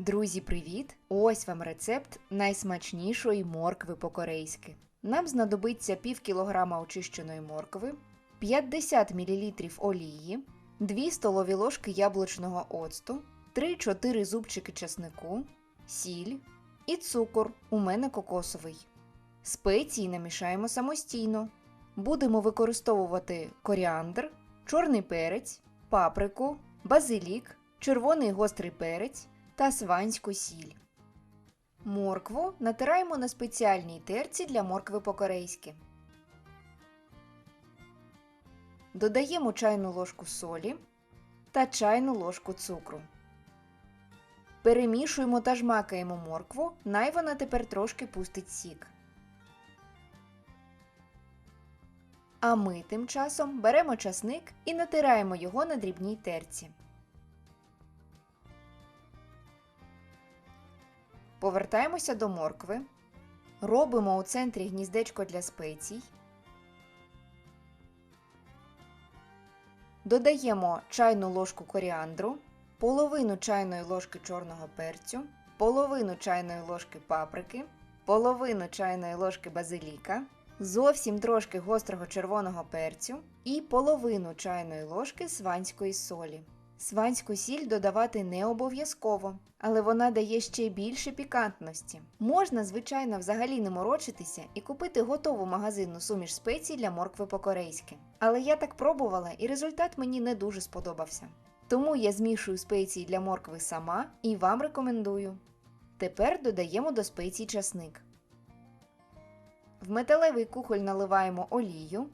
Друзі, привіт! Ось вам рецепт найсмачнішої моркви по-корейськи. Нам знадобиться пів кілограма очищеної моркви, 50 мл олії, 2 столові ложки яблучного оцту, 3-4 зубчики чеснику, сіль і цукор. У мене кокосовий. Спеції намішаємо самостійно. Будемо використовувати коріандр, чорний перець, паприку, базилік, червоний гострий перець та сванську сіль. Моркву натираємо на спеціальній терці для моркви по-корейськи. Додаємо чайну ложку солі та чайну ложку цукру. Перемішуємо та жмакаємо моркву, най вона тепер трошки пустить сік. А ми тим часом беремо часник і натираємо його на дрібній терці. Повертаємося до моркви. Робимо у центрі гніздечко для спецій. Додаємо чайну ложку коріандру, половину чайної ложки чорного перцю, половину чайної ложки паприки, половину чайної ложки базиліка, зовсім трошки гострого червоного перцю і половину чайної ложки сванської солі. Сванську сіль додавати не обов'язково, але вона дає ще більше пікантності. Можна, звичайно, взагалі не морочитися і купити готову магазинну суміш спецій для моркви по-корейськи. Але я так пробувала і результат мені не дуже сподобався. Тому я змішую спеції для моркви сама і вам рекомендую. Тепер додаємо до спецій часник. В металевий кухоль наливаємо олію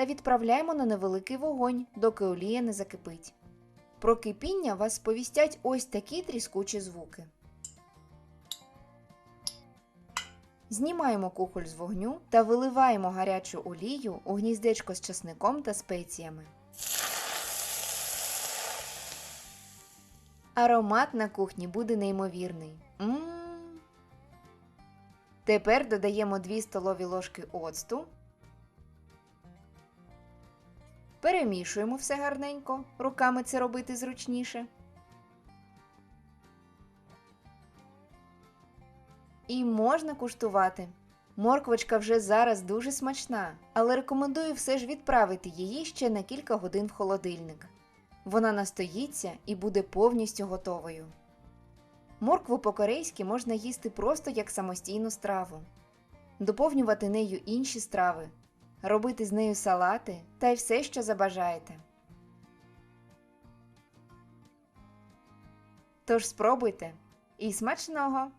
та відправляємо на невеликий вогонь, доки олія не закипить. Про кипіння вас сповістять ось такі тріскучі звуки. Знімаємо кухоль з вогню та виливаємо гарячу олію у гніздечко з часником та спеціями. Аромат на кухні буде неймовірний. М-м-м. Тепер додаємо 2 столові ложки оцту. Перемішуємо все гарненько, руками це робити зручніше. І можна куштувати. Морквочка вже зараз дуже смачна, але рекомендую все ж відправити її ще на кілька годин в холодильник. Вона настоїться і буде повністю готовою. Моркву по-корейськи можна їсти просто як самостійну страву, доповнювати нею інші страви, робити з нею салати та й все, що забажаєте. Тож спробуйте і смачного!